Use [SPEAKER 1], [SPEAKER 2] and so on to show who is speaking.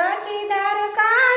[SPEAKER 1] રચી ધારકા